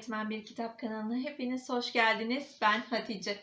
Öğretmen Bir Kitap kanalına hepiniz hoş geldiniz. Ben Hatice.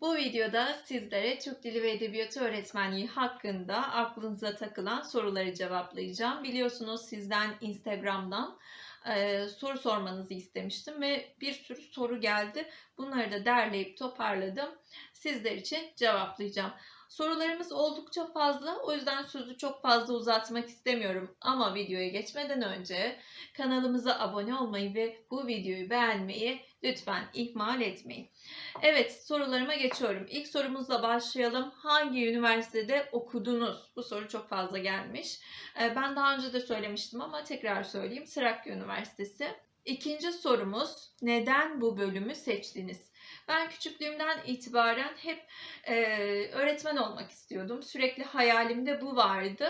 Bu videoda sizlere Türk Dili ve Edebiyatı öğretmenliği hakkında aklınıza takılan soruları cevaplayacağım. Biliyorsunuz sizden Instagram'dan e, soru sormanızı istemiştim ve bir sürü soru geldi. Bunları da derleyip toparladım. Sizler için cevaplayacağım. Sorularımız oldukça fazla. O yüzden sözü çok fazla uzatmak istemiyorum. Ama videoya geçmeden önce kanalımıza abone olmayı ve bu videoyu beğenmeyi lütfen ihmal etmeyin. Evet sorularıma geçiyorum. İlk sorumuzla başlayalım. Hangi üniversitede okudunuz? Bu soru çok fazla gelmiş. Ee, Ben daha önce de söylemiştim ama tekrar söyleyeyim. Trakya Üniversitesi. İkinci sorumuz neden bu bölümü seçtiniz? Ben küçüklüğümden itibaren hep e, öğretmen olmak istiyordum. Sürekli hayalimde bu vardı.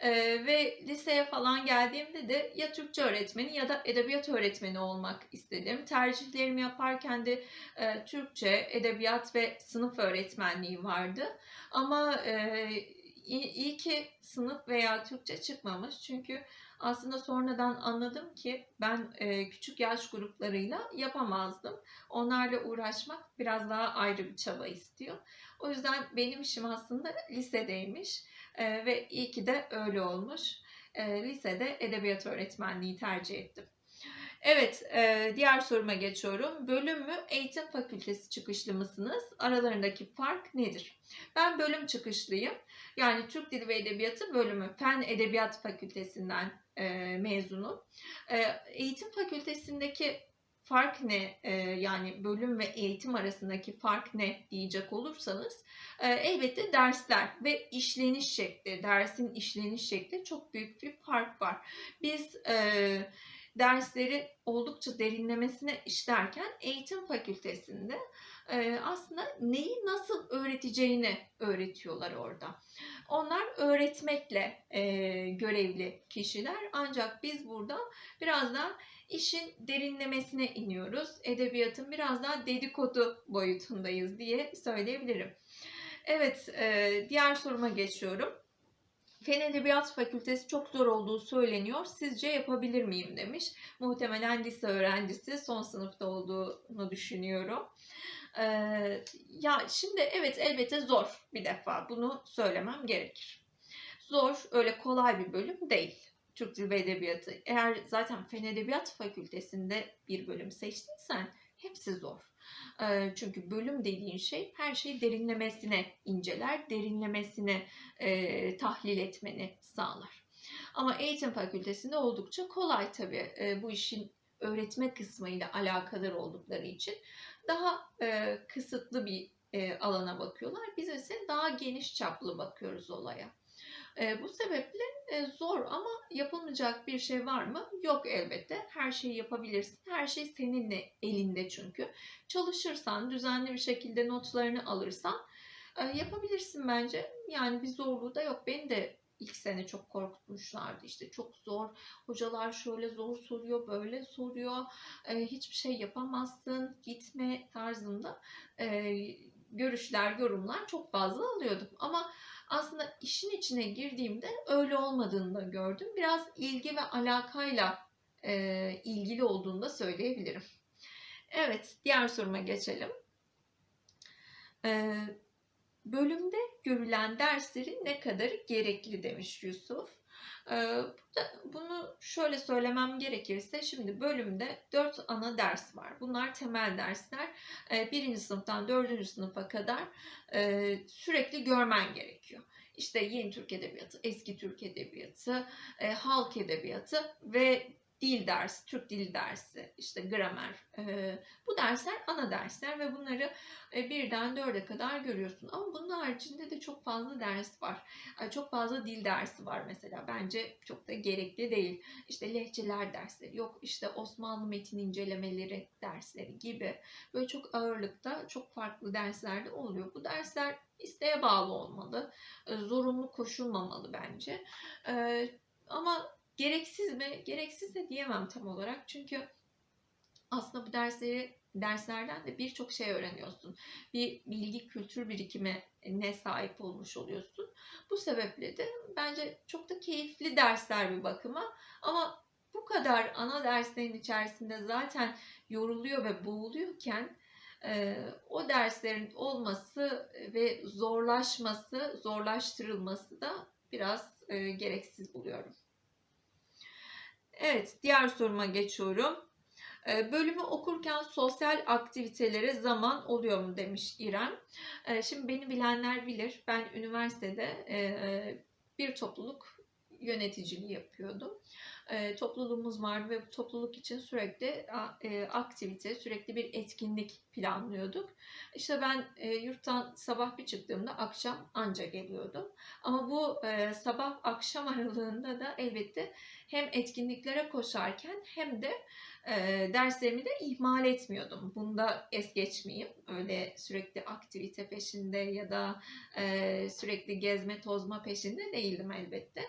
E, ve liseye falan geldiğimde de ya Türkçe öğretmeni ya da edebiyat öğretmeni olmak istedim. Tercihlerimi yaparken de e, Türkçe, edebiyat ve sınıf öğretmenliği vardı. Ama e, iyi, iyi ki sınıf veya Türkçe çıkmamış. Çünkü aslında sonradan anladım ki ben e, küçük yaş gruplarıyla yapamazdım. Onlarla uğraşmak biraz daha ayrı bir çaba istiyor. O yüzden benim işim aslında lisedeymiş E, ve iyi ki de öyle olmuş. E, lisede edebiyat öğretmenliği tercih ettim. Evet, e, diğer soruma geçiyorum. Bölüm mü, eğitim fakültesi çıkışlı mısınız? Aralarındaki fark nedir? Ben bölüm çıkışlıyım. Yani Türk Dili ve Edebiyatı bölümü Fen Edebiyat Fakültesinden e, mezunum. E, eğitim fakültesindeki fark ne? E, yani bölüm ve eğitim arasındaki fark ne diyecek olursanız e, elbette dersler ve işleniş şekli, dersin işleniş şekli çok büyük bir fark var. Biz e, dersleri oldukça derinlemesine işlerken eğitim fakültesinde e, aslında neyi nasıl öğreteceğini öğretiyorlar orada. Onlar öğretmekle e, görevli kişiler ancak biz burada biraz daha işin derinlemesine iniyoruz. Edebiyatın biraz daha dedikodu boyutundayız diye söyleyebilirim. Evet, e, diğer soruma geçiyorum. Fen Edebiyat Fakültesi çok zor olduğu söyleniyor. Sizce yapabilir miyim demiş. Muhtemelen lise öğrencisi son sınıfta olduğunu düşünüyorum. Ee, ya şimdi evet elbette zor bir defa bunu söylemem gerekir. Zor öyle kolay bir bölüm değil. Türk Dil ve Edebiyatı. Eğer zaten Fen Edebiyat Fakültesinde bir bölüm seçtiysen hepsi zor. Çünkü bölüm dediğin şey her şeyi derinlemesine inceler, derinlemesine tahlil etmeni sağlar. Ama eğitim fakültesinde oldukça kolay tabii bu işin öğretme kısmıyla alakadar oldukları için daha kısıtlı bir alana bakıyorlar. Biz ise daha geniş çaplı bakıyoruz olaya. E, bu sebeple e, zor ama yapılmayacak bir şey var mı? Yok elbette. Her şeyi yapabilirsin. Her şey seninle elinde çünkü. Çalışırsan, düzenli bir şekilde notlarını alırsan e, yapabilirsin bence. Yani bir zorluğu da yok. Beni de ilk sene çok korkutmuşlardı. İşte çok zor. Hocalar şöyle zor soruyor, böyle soruyor. E, hiçbir şey yapamazsın, gitme tarzında e, görüşler, yorumlar çok fazla alıyordum. Ama aslında işin içine girdiğimde öyle olmadığını da gördüm. Biraz ilgi ve alakayla e, ilgili olduğunu da söyleyebilirim. Evet, diğer soruma geçelim. E, bölümde görülen derslerin ne kadarı gerekli demiş Yusuf. E, burada bunu şöyle söylemem gerekirse şimdi bölümde dört ana ders var. Bunlar temel dersler. E, birinci sınıftan dördüncü sınıfa kadar e, sürekli görmen gerekiyor. İşte yeni Türk Edebiyatı, eski Türk Edebiyatı, e, halk edebiyatı ve dil dersi, Türk dil dersi, işte gramer. E, bu dersler ana dersler ve bunları e, birden dörde kadar görüyorsun. Ama bunun haricinde de çok fazla ders var. E, çok fazla dil dersi var mesela. Bence çok da gerekli değil. İşte lehçeler dersleri, yok işte Osmanlı metin incelemeleri dersleri gibi. Böyle çok ağırlıkta çok farklı derslerde oluyor. Bu dersler isteğe bağlı olmalı. Zorunlu koşulmamalı bence. Ama gereksiz mi? Gereksiz de diyemem tam olarak. Çünkü aslında bu dersleri derslerden de birçok şey öğreniyorsun. Bir bilgi kültür birikimi ne sahip olmuş oluyorsun. Bu sebeple de bence çok da keyifli dersler bir bakıma ama bu kadar ana derslerin içerisinde zaten yoruluyor ve boğuluyorken e, o derslerin olması ve zorlaşması, zorlaştırılması da biraz e, gereksiz buluyorum. Evet, diğer soruma geçiyorum. E, bölümü okurken sosyal aktivitelere zaman oluyor mu demiş İrem. E, şimdi beni bilenler bilir. Ben üniversitede e, bir topluluk yöneticiliği yapıyordum. E, topluluğumuz vardı ve bu topluluk için sürekli e, aktivite, sürekli bir etkinlik planlıyorduk. İşte ben e, yurttan sabah bir çıktığımda akşam anca geliyordum. Ama bu e, sabah akşam aralığında da elbette hem etkinliklere koşarken hem de e, derslerimi de ihmal etmiyordum. Bunda es geçmeyeyim. Öyle sürekli aktivite peşinde ya da e, sürekli gezme tozma peşinde değildim elbette.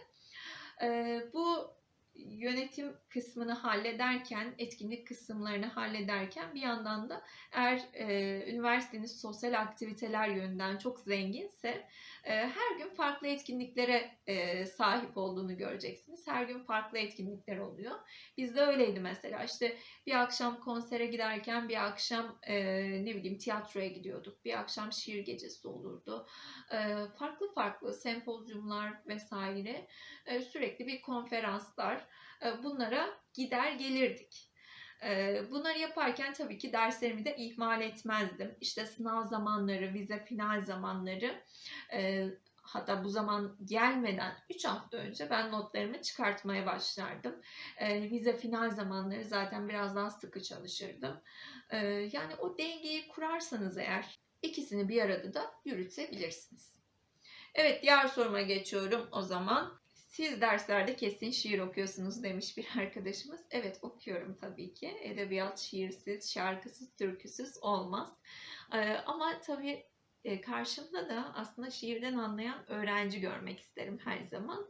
E, bu yönetim kısmını hallederken, etkinlik kısımlarını hallederken bir yandan da eğer e, üniversiteniz sosyal aktiviteler yönünden çok zenginse her gün farklı etkinliklere e, sahip olduğunu göreceksiniz. Her gün farklı etkinlikler oluyor. Bizde öyleydi mesela işte bir akşam konsere giderken bir akşam e, ne bileyim tiyatroya gidiyorduk. Bir akşam şiir gecesi olurdu. E, farklı farklı sempozyumlar vesaire e, sürekli bir konferanslar bunlara gider gelirdik. Bunları yaparken tabii ki derslerimi de ihmal etmezdim. İşte sınav zamanları, vize final zamanları hatta bu zaman gelmeden 3 hafta önce ben notlarımı çıkartmaya başlardım. vize final zamanları zaten biraz daha sıkı çalışırdım. yani o dengeyi kurarsanız eğer ikisini bir arada da yürütebilirsiniz. Evet diğer soruma geçiyorum o zaman. Siz derslerde kesin şiir okuyorsunuz demiş bir arkadaşımız. Evet okuyorum tabii ki. Edebiyat şiirsiz, şarkısız, türküsüz olmaz. Ee, ama tabii e, karşımda da aslında şiirden anlayan öğrenci görmek isterim her zaman.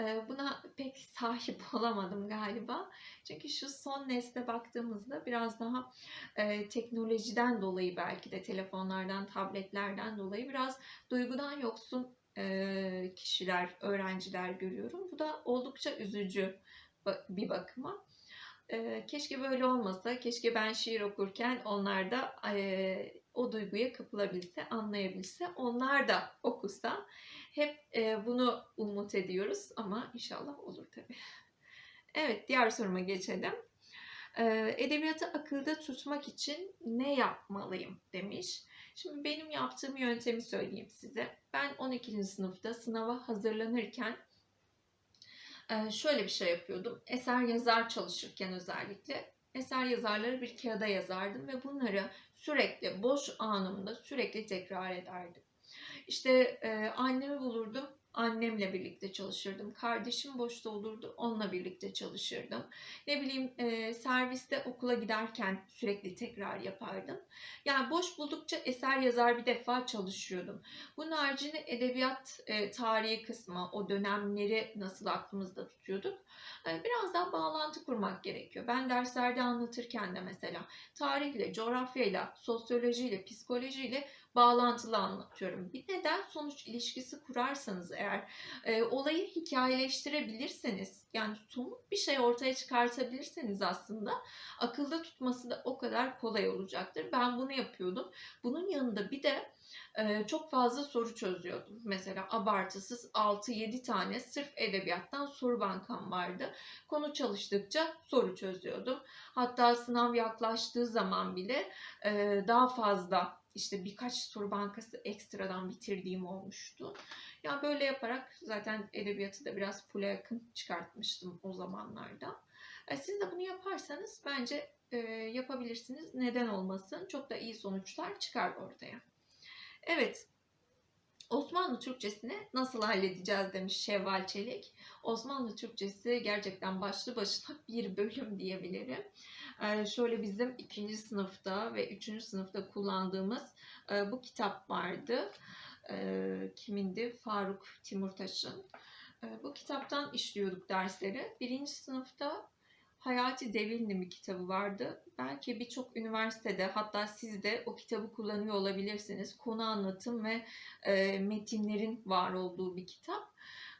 Ee, buna pek sahip olamadım galiba. Çünkü şu son nesle baktığımızda biraz daha e, teknolojiden dolayı belki de telefonlardan, tabletlerden dolayı biraz duygudan yoksun kişiler, öğrenciler görüyorum. Bu da oldukça üzücü bir bakıma. Keşke böyle olmasa, keşke ben şiir okurken onlar da o duyguya kapılabilse, anlayabilse, onlar da okusa. Hep bunu umut ediyoruz ama inşallah olur tabii. Evet, diğer soruma geçelim. Edebiyatı akılda tutmak için ne yapmalıyım demiş. Şimdi benim yaptığım yöntemi söyleyeyim size. Ben 12. sınıfta sınava hazırlanırken e, şöyle bir şey yapıyordum. Eser yazar çalışırken özellikle eser yazarları bir kağıda yazardım ve bunları sürekli boş anımda sürekli tekrar ederdim. İşte e, annemi bulurdum annemle birlikte çalışırdım. Kardeşim boşta olurdu, onunla birlikte çalışırdım. Ne bileyim e, serviste okula giderken sürekli tekrar yapardım. Yani boş buldukça eser yazar bir defa çalışıyordum. Bunun haricinde edebiyat e, tarihi kısmı, o dönemleri nasıl aklımızda tutuyorduk. E, biraz daha bağlantı kurmak gerekiyor. Ben derslerde anlatırken de mesela tarihle, coğrafyayla, sosyolojiyle, psikolojiyle bağlantılı anlatıyorum. Bir neden sonuç ilişkisi kurarsanız eğer e, olayı hikayeleştirebilirseniz yani somut bir şey ortaya çıkartabilirseniz aslında akılda tutması da o kadar kolay olacaktır. Ben bunu yapıyordum. Bunun yanında bir de çok fazla soru çözüyordum. Mesela abartısız 6-7 tane sırf edebiyattan soru bankam vardı. Konu çalıştıkça soru çözüyordum. Hatta sınav yaklaştığı zaman bile daha fazla işte birkaç soru bankası ekstradan bitirdiğim olmuştu. Ya yani böyle yaparak zaten edebiyatı da biraz full'e yakın çıkartmıştım o zamanlarda. E, siz de bunu yaparsanız bence yapabilirsiniz. Neden olmasın? Çok da iyi sonuçlar çıkar ortaya. Evet. Osmanlı Türkçesini nasıl halledeceğiz demiş Şevval Çelik. Osmanlı Türkçesi gerçekten başlı başına bir bölüm diyebilirim. Ee, şöyle bizim ikinci sınıfta ve üçüncü sınıfta kullandığımız e, bu kitap vardı. E, kimindi? Faruk Timurtaş'ın. E, bu kitaptan işliyorduk dersleri. Birinci sınıfta Hayati Devinli bir kitabı vardı. Belki birçok üniversitede hatta siz de o kitabı kullanıyor olabilirsiniz. Konu anlatım ve e, metinlerin var olduğu bir kitap.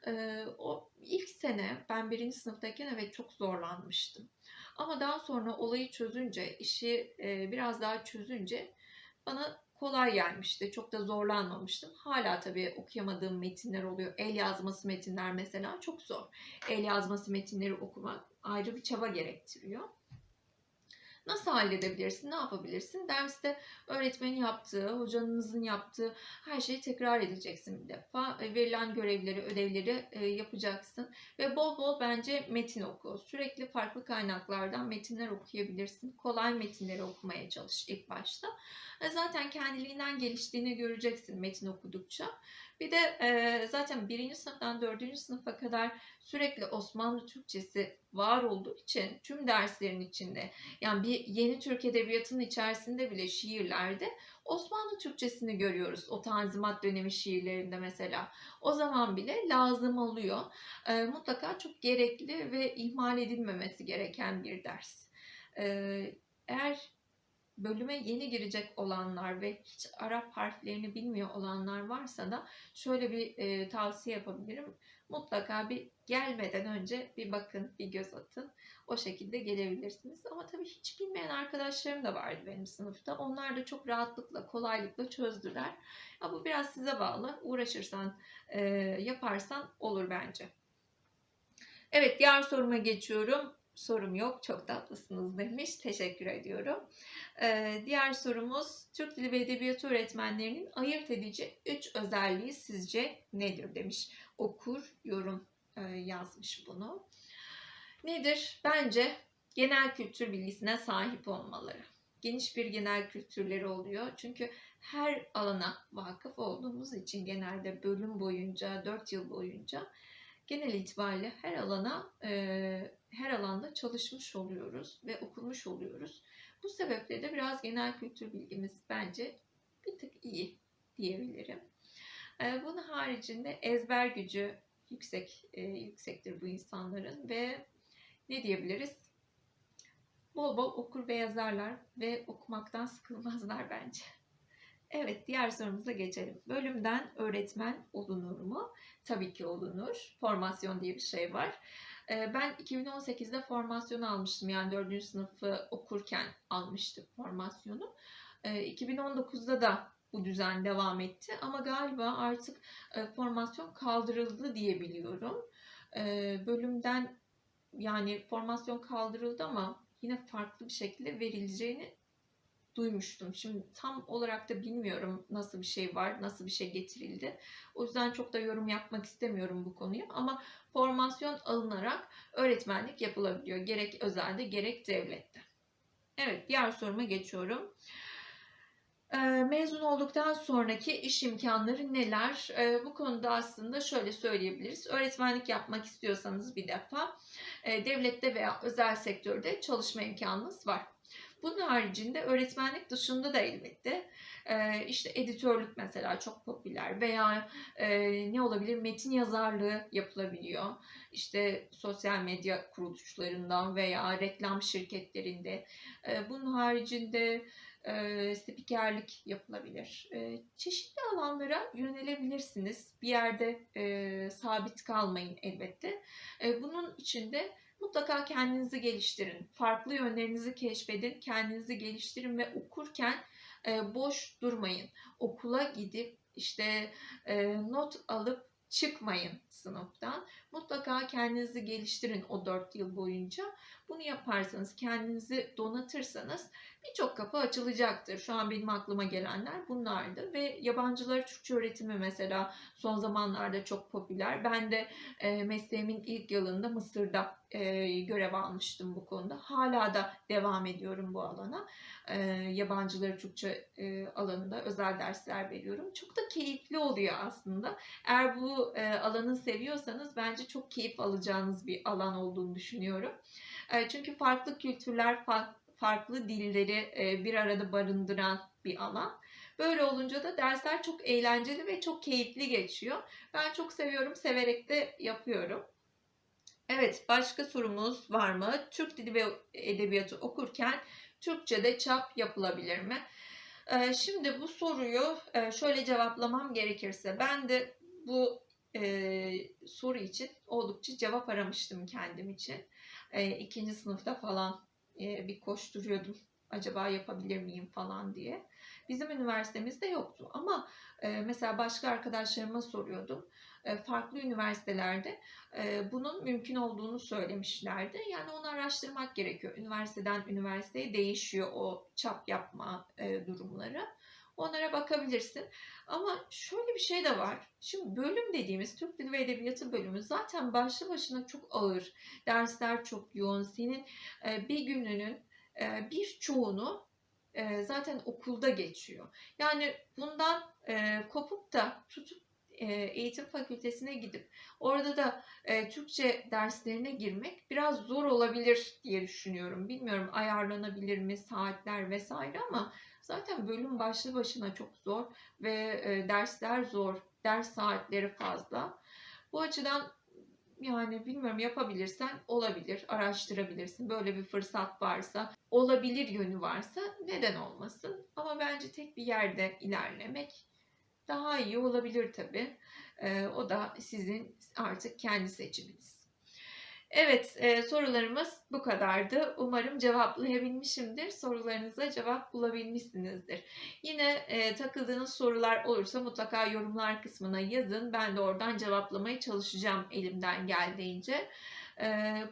Ee, o ilk sene ben birinci sınıftayken evet çok zorlanmıştım. Ama daha sonra olayı çözünce, işi e, biraz daha çözünce bana kolay gelmişti. Çok da zorlanmamıştım. Hala tabii okuyamadığım metinler oluyor. El yazması metinler mesela çok zor. El yazması metinleri okumak ayrı bir çaba gerektiriyor. Nasıl halledebilirsin? Ne yapabilirsin? Derste öğretmenin yaptığı, hocanızın yaptığı her şeyi tekrar edeceksin bir defa. E, Verilen görevleri, ödevleri e, yapacaksın. Ve bol bol bence metin oku. Sürekli farklı kaynaklardan metinler okuyabilirsin. Kolay metinleri okumaya çalış ilk başta. E, Zaten kendiliğinden geliştiğini göreceksin metin okudukça. Bir de e, zaten birinci sınıftan dördüncü sınıfa kadar sürekli Osmanlı Türkçesi var olduğu için tüm derslerin içinde yani bir yeni Türk Edebiyatı'nın içerisinde bile şiirlerde Osmanlı Türkçesini görüyoruz. O Tanzimat dönemi şiirlerinde mesela. O zaman bile lazım oluyor. E, mutlaka çok gerekli ve ihmal edilmemesi gereken bir ders. E, eğer bölüme yeni girecek olanlar ve hiç Arap harflerini bilmiyor olanlar varsa da şöyle bir e, tavsiye yapabilirim. Mutlaka bir gelmeden önce bir bakın, bir göz atın. O şekilde gelebilirsiniz. Ama tabii hiç bilmeyen arkadaşlarım da vardı benim sınıfta. Onlar da çok rahatlıkla, kolaylıkla çözdüler. Ya bu biraz size bağlı. Uğraşırsan, e, yaparsan olur bence. Evet, diğer soruma geçiyorum. Sorum yok, çok tatlısınız demiş. Teşekkür ediyorum. Ee, diğer sorumuz Türk Dili ve Edebiyatı öğretmenlerinin ayırt edici 3 özelliği sizce nedir demiş. Okur, yorum e, yazmış bunu. Nedir? Bence genel kültür bilgisine sahip olmaları. Geniş bir genel kültürleri oluyor. Çünkü her alana vakıf olduğumuz için genelde bölüm boyunca, 4 yıl boyunca genel itibariyle her alana, e, her alanda çalışmış oluyoruz ve okumuş oluyoruz. Bu sebeple de biraz genel kültür bilgimiz bence bir tık iyi diyebilirim. Ee, bunun haricinde ezber gücü yüksek e, yüksektir bu insanların ve ne diyebiliriz? Bol bol okur ve yazarlar ve okumaktan sıkılmazlar bence. Evet, diğer sorumuza geçelim. Bölümden öğretmen olunur mu? Tabii ki olunur. Formasyon diye bir şey var. Ee, Ben 2018'de formasyon almıştım. Yani 4. sınıfı okurken almıştık formasyonu. Ee, 2019'da da bu düzen devam etti. Ama galiba artık e, formasyon kaldırıldı diye biliyorum. Ee, Bölümden yani formasyon kaldırıldı ama yine farklı bir şekilde verileceğini duymuştum. Şimdi tam olarak da bilmiyorum nasıl bir şey var, nasıl bir şey getirildi. O yüzden çok da yorum yapmak istemiyorum bu konuyu. Ama formasyon alınarak öğretmenlik yapılabiliyor. Gerek özelde gerek devlette. Evet diğer soruma geçiyorum. Ee, Mezun olduktan sonraki iş imkanları neler? Ee, Bu konuda aslında şöyle söyleyebiliriz. Öğretmenlik yapmak istiyorsanız bir defa e, devlette veya özel sektörde çalışma imkanınız var. Bunun haricinde öğretmenlik dışında da elbette e, işte editörlük mesela çok popüler veya e, ne olabilir metin yazarlığı yapılabiliyor. İşte sosyal medya kuruluşlarından veya reklam şirketlerinde. E, bunun haricinde e, spikerlik yapılabilir. Çeşitli alanlara yönelebilirsiniz. Bir yerde sabit kalmayın elbette. E, bunun içinde mutlaka kendinizi geliştirin. Farklı yönlerinizi keşfedin, kendinizi geliştirin ve okurken e, boş durmayın. Okula gidip işte e, not alıp çıkmayın sınıftan. Mutlaka kendinizi geliştirin o 4 yıl boyunca. Bunu yaparsanız, kendinizi donatırsanız birçok kapı açılacaktır. Şu an benim aklıma gelenler bunlardı ve yabancılara Türkçe öğretimi mesela son zamanlarda çok popüler. Ben de e, mesleğimin ilk yılında Mısır'da e, görev almıştım bu konuda. Hala da devam ediyorum bu alana. E, yabancıları Türkçe e, alanında özel dersler veriyorum. Çok da keyifli oluyor aslında. Eğer bu e, alanı seviyorsanız bence çok keyif alacağınız bir alan olduğunu düşünüyorum. E, çünkü farklı kültürler, fa- farklı dilleri e, bir arada barındıran bir alan. Böyle olunca da dersler çok eğlenceli ve çok keyifli geçiyor. Ben çok seviyorum, severek de yapıyorum. Evet, başka sorumuz var mı? Türk Dili ve Edebiyatı okurken Türkçe'de çap yapılabilir mi? Ee, Şimdi bu soruyu e, şöyle cevaplamam gerekirse ben de bu e, soru için oldukça cevap aramıştım kendim için. E, ikinci sınıfta falan e, bir koşturuyordum. Acaba yapabilir miyim falan diye. Bizim üniversitemizde yoktu ama e, mesela başka arkadaşlarıma soruyordum. E, farklı üniversitelerde e, bunun mümkün olduğunu söylemişlerdi. Yani onu araştırmak gerekiyor. Üniversiteden üniversiteye değişiyor o çap yapma e, durumları. Onlara bakabilirsin. Ama şöyle bir şey de var. Şimdi bölüm dediğimiz Türk Dili ve Edebiyatı bölümü zaten başlı başına çok ağır. Dersler çok yoğun. Senin e, bir gününün e, bir çoğunu e, zaten okulda geçiyor. Yani bundan kopup da tutup eğitim fakültesine gidip orada da Türkçe derslerine girmek biraz zor olabilir diye düşünüyorum. Bilmiyorum ayarlanabilir mi saatler vesaire ama zaten bölüm başlı başına çok zor ve e, dersler zor, ders saatleri fazla. Bu açıdan yani bilmiyorum yapabilirsen olabilir, araştırabilirsin. Böyle bir fırsat varsa, olabilir yönü varsa neden olmasın? Ama bence tek bir yerde ilerlemek daha iyi olabilir tabii. Ee, o da sizin artık kendi seçiminiz. Evet, e, sorularımız bu kadardı. Umarım cevaplayabilmişimdir. Sorularınıza cevap bulabilmişsinizdir. Yine e, takıldığınız sorular olursa mutlaka yorumlar kısmına yazın. Ben de oradan cevaplamaya çalışacağım elimden geldiğince. E,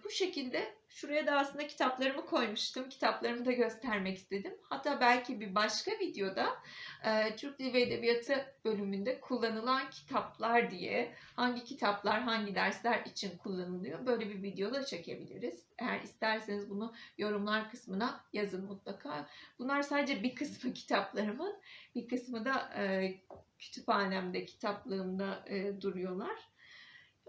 bu şekilde şuraya da aslında kitaplarımı koymuştum. Kitaplarımı da göstermek istedim. Hatta belki bir başka videoda e, Türk Dili ve Edebiyatı bölümünde kullanılan kitaplar diye hangi kitaplar hangi dersler için kullanılıyor böyle bir video da çekebiliriz. Eğer isterseniz bunu yorumlar kısmına yazın mutlaka. Bunlar sadece bir kısmı kitaplarımın, bir kısmı da e, kütüphanemde, kitaplığımda e, duruyorlar.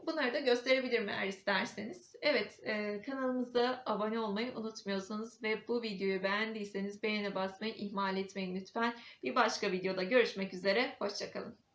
Bunları da gösterebilirim eğer isterseniz. Evet e, kanalımıza abone olmayı unutmuyorsanız ve bu videoyu beğendiyseniz beğene basmayı ihmal etmeyin lütfen. Bir başka videoda görüşmek üzere. Hoşçakalın.